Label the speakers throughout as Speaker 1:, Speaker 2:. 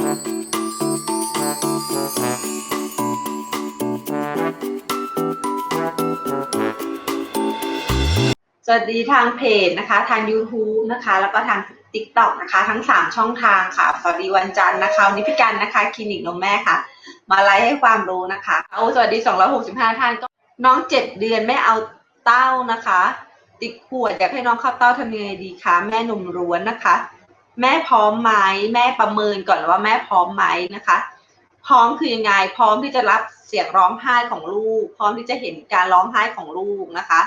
Speaker 1: สวัสดีทางเพจนะคะ ทาง YouTube นะคะ แล้วก็ทาง TikTok นะคะ ทั้ง 3 ช่องทางค่ะ สวัสดีวันจันทร์นะคะวันนี้พี่กันนะคะคลินิกนมแม่ค่ะ มาไลฟ์ให้ความรู้นะคะเอาสวัสดี 265 ท่านก็น้อง 7 เดือนไม่เอาเต้านะคะ ติดขวดอยากให้น้องเข้าเต้าทำยังไงดีคะแม่หนุ่มร้วนนะคะ แม่พร้อมไหมแม่ประเมินก่อนว่าแม่พร้อมไหมนะคะ พร้อมคือยังไง พร้อมที่จะรับเสียงร้องไห้ของลูก พร้อมที่จะเห็นการร้องไห้ของลูกนะคะ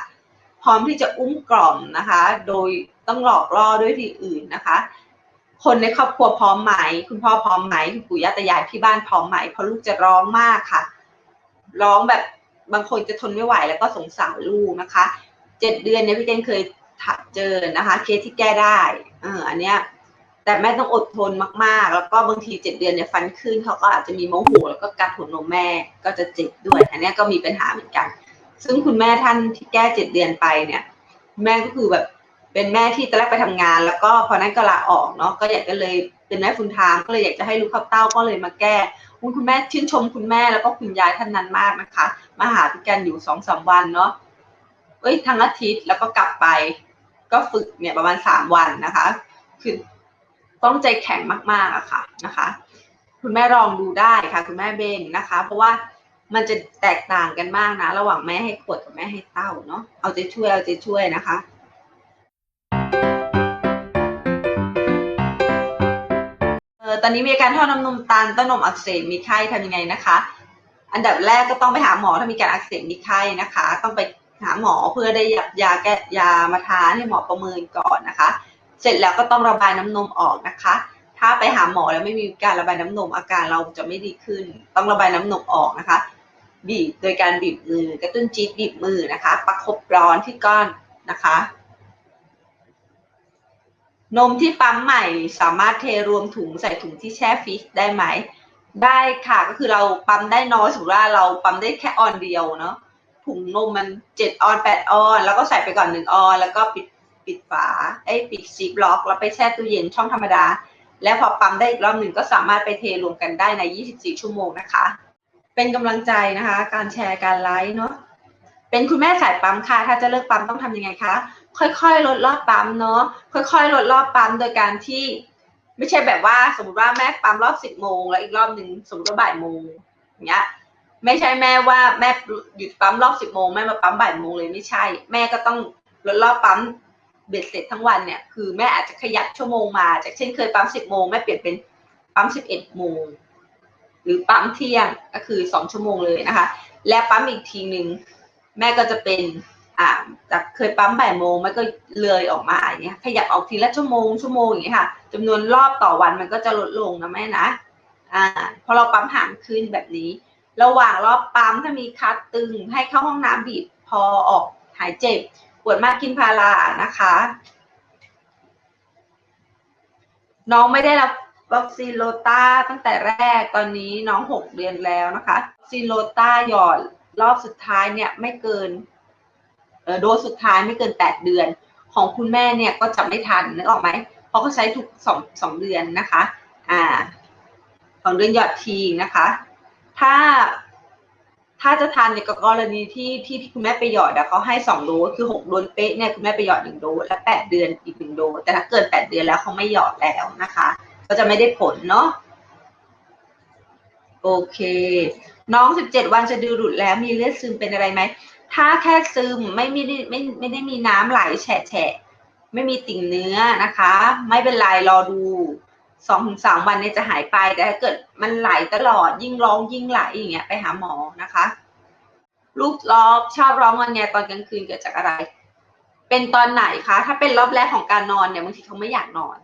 Speaker 1: พร้อมที่จะอุ้มกล่อมนะคะ โดยต้องหลอกล่อด้วยที่อื่นนะคะ คนในครอบครัวพร้อมไหม คุณพ่อพร้อมไหมคุณปู่ย่าตายายที่บ้านพร้อมไหมเพราะลูกจะร้องมากค่ะ ร้องแบบบางคนจะทนไม่ไหวแล้วก็สงสารลูกนะคะเจ็ดเดือนเนี่ยพี่เจนเคยเจอนะคะ เคสที่แก้ได้เอออันเนี้ย แต่แม่ต้องอดทนมากๆ แล้วก็บางทีเจ็ดเดือนเนี่ยฟันขึ้นเขาก็อาจจะมีโมโหแล้วก็กัดหัวนมแม่ก็จะเจ็บด้วยอันนี้ก็มีปัญหาเหมือนกัน ซึ่งคุณแม่ท่านที่แก้เจ็ดเดือนไปเนี่ย แม่ก็คือแบบเป็นแม่ที่ตอนแรกไปทำงาน แล้วก็พอนั้นก็ลาออกเนาะก็อยากจะเลยเป็นแม่ฟุนทามก็เลยอยากจะให้ลูกเข้าเต้าก็เลยมาแก้คุณคุณแม่ชื่นชมคุณแม่แล้วก็คุณยายท่านนั้นมากนะคะ มาหาพี่กันอยู่สองสามวันเนาะเอ้ยทั้งอาทิตย์แล้วก็กลับไป ก็ฝึกเนี่ยประมาณสามวันนะคะ คือ ต้องใจแข็งมากๆอะค่ะนะคะ คุณแม่ลองดูได้ค่ะ คุณแม่เบนนะคะ เพราะว่ามันจะแตกต่างกันมากนะ ระหว่างแม่ให้ขวดกับแม่ให้เต้าเนาะเอาใจช่วยเอาใจช่วยนะคะเออตอนนี้มีอาการท่อน้ำนมตันต้านมอักเสบมีไข้ทำยังไงนะคะ อันดับแรกก็ต้องไปหาหมอถ้ามีการอักเสบมีไข้นะคะ ต้องไปหาหมอเพื่อได้ยายาแก้ยามาทานให้หมอประเมินก่อนนะคะ เสร็จแล้วก็ต้องระบายน้ำนมออกนะคะ ถ้าไปหาหมอแล้วไม่มีการระบายน้ำนมอาการเราจะไม่ดีขึ้น ต้องระบายน้ำนมออกนะคะ บีบโดยการบีบมือกระตุ้นจี๊ดบีบมือนะคะ ประคบร้อนที่ก้อนนะคะ นมที่ปั๊มใหม่สามารถเทรวมถุงใส่ถุงที่แช่ฟรีซได้ไหมได้ค่ะก็คือเราปั๊มได้น้อยสมมติว่าเราปั๊มได้แค่ออนเดียวเนาะถุงนมมันเจ็ดออนแปดออน แล้วก็ใส่ไปก่อนหนึ่งออน แล้วก็ปิด ปิดฝาไอ้ปิดซีบล็อก แล้วไปแช่ตู้เย็นช่องธรรมดา แล้วพอปั๊มได้อีกรอบหนึ่งก็สามารถไปเทรวมกันได้ใน 24 ชั่วโมงนะคะ เป็นกำลังใจนะคะ การแชร์การไลฟ์เนาะเป็นคุณแม่สายปั๊มค่ะ ถ้าจะเลิกปั๊มต้องทำยังไงคะค่อยๆ ลดรอบปั๊มเนาะค่อยๆ ลดรอบปั๊มโดยการที่ ไม่ใช่แบบว่าสมมติว่าแม่ปั๊มรอบสิบโมงแล้วอีกรอบหนึ่งสมมติว่าบ่ายโมงอย่างเงี้ยไม่ใช่แม่ว่าแม่หยุดปั๊มรอบสิบโมงแม่มาปั๊มบ่ายโมงเลยไม่ใช่ แม่ก็ต้องลดรอบปั๊ม เบ็ดเสร็จทั้งวันเนี่ยคือแม่อาจจะขยับชั่วโมงมา จากเช่นเคยปั๊มสิบโมงแม่เปลี่ยนเป็นปั๊มสิบเอ็ดโมงหรือปั๊มเที่ยงก็คือสองชั่วโมงเลยนะคะ และปั๊มอีกทีหนึ่งแม่ก็จะเป็นอ่าจากเคยปั๊มบ่ายโมงมันก็เลยออกมาอย่างเงี้ยขยับออกทีละชั่วโมงชั่วโมงอย่างเงี้ยค่ะจำนวนรอบต่อวันมันก็จะลดลงนะแม่นะอ่าพอเราปั๊มห่างขึ้นแบบนี้ ระหว่างรอบปั๊มถ้ามีคัดตึงให้เข้าห้องน้ำบีบพอออกหายเจ็บ ปวดมากกินพารานะคะ น้องไม่ได้รับวัคซีนโลต้าตั้งแต่แรกตอนนี้น้องหกเดือนแล้วนะคะวัคซีนโลต้าหยอดรอบสุดท้ายเนี่ยไม่เกินโดสสุดท้ายไม่เกินแปดเดือน ของคุณแม่เนี่ยก็จะไม่ทันนึกออกไหมเพราะเขาใช้ทุกสองสองเดือนนะคะ อ่าสองเดือนหยอดทีนะคะ ถ้า ถ้าจะทานในกรณีที่ที่คุณแม่ไปหยอดเขาให้สองโดสคือหกโดสเป๊ะเนี่ยคุณแม่ไปหยอดหนึ่งโดสและแปดเดือนอีกหนึ่งโดสแต่ถ้าเกินแปดเดือนแล้วเขาไม่หยอดแล้วนะคะ ก็จะไม่ได้ผลเนาะโอเค น้องสิบเจ็ดวันจะดูรุดแล้วมีเลือดซึมเป็นอะไรไหมถ้าแค่ซึมไม่มีไม่ไม่ได้มีน้ำไหลแฉะแฉะไม่มีติ่งเนื้อนะคะ ไม่เป็นไรรอดู สองถึงสามวันเนี่ยจะหายไป แต่ถ้าเกิดมันไหลตลอดยิ่งร้องยิ่งไหลอย่างเงี้ยไปหาหมอนะคะลูกรอบชอบร้องงอแงตอนกลางคืนเกิดจากอะไร เป็นตอนไหนคะ ถ้าเป็นรอบแรกของการนอนเนี่ยบางทีเขาไม่อยากนอน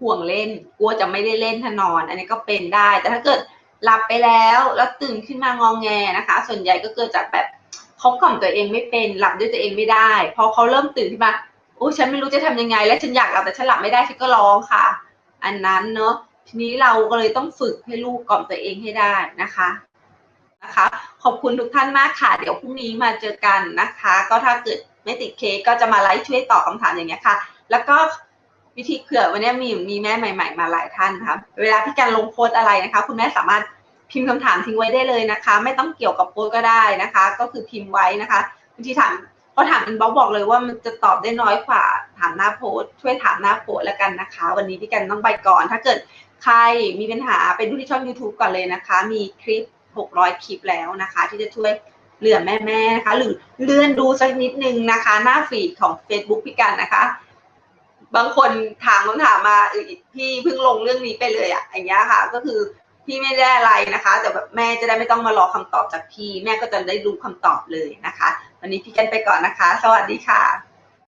Speaker 1: ห่วงเล่นกลัวจะไม่ได้เล่นถ้านอน อันนี้ก็เป็นได้ แต่ถ้าเกิดหลับไปแล้วแล้วตื่นขึ้นมางองแงนะคะ ส่วนใหญ่ก็เกิดจากแบบเขากล่อมตัวเองไม่เป็นหลับด้วยตัวเองไม่ได้ พอเขาเริ่มตื่นขึ้นมาโอ้ฉันไม่รู้จะทำยังไง และฉันอยากหลับแต่ฉันหลับไม่ได้ฉันก็ร้องค่ะ อันนั้นเนอะทีนี้เราก็เลยต้องฝึกให้ลูกกล่อมตัวเองให้ได้นะคะนะคะ ขอบคุณทุกท่านมากค่ะ เดี๋ยวพรุ่งนี้มาเจอกันนะคะ ก็ถ้าเกิดไม่ติดเคสก็จะมาไลฟ์ช่วยตอบคำถามอย่างเงี้ยค่ะ แล้วก็วิธีเผื่อวันนี้มีมีแม่ใหม่ ๆ มาหลายท่านนะคะเวลาพี่การลงโพสอะไรนะคะ คุณแม่สามารถพิมพ์คำถามทิ้งไว้ได้เลยนะคะ ไม่ต้องเกี่ยวกับโพสก็ได้นะคะ ก็คือพิมพ์ไว้นะคะบางทีถามพอถามอินบ็อกบอกเลยว่ามันจะตอบได้น้อยกว่าามหน้าโพสช่วยถามหน้าโพสแล้วกันนะคะ วันนี้พี่กันต้องไปก่อน ถ้าเกิดใครมีปัญหาไปดูที่ช่อง YouTube ก่อนเลยนะคะ มีคลิป 600 คลิปแล้วนะคะ ที่จะช่วยเหลือแม่ๆนะคะหรือเลื่อนดูสักนิดนึงนะคะ หน้าฟีดของ Facebook พี่กันนะคะ บางคนถามคำถามมาอพี่เพิ่งลงเรื่องนี้ไปเลยอะอย่างเงี้ยค่ะ ก็คือพี่ไม่ได้อะไรนะคะ แต่แบบแม่จะได้ไม่ต้องมารอคำตอบจากพี่ แม่ก็จะได้รู้คำตอบเลยนะคะ วันนี้พี่กันไปก่อนนะคะ สวัสดีค่ะ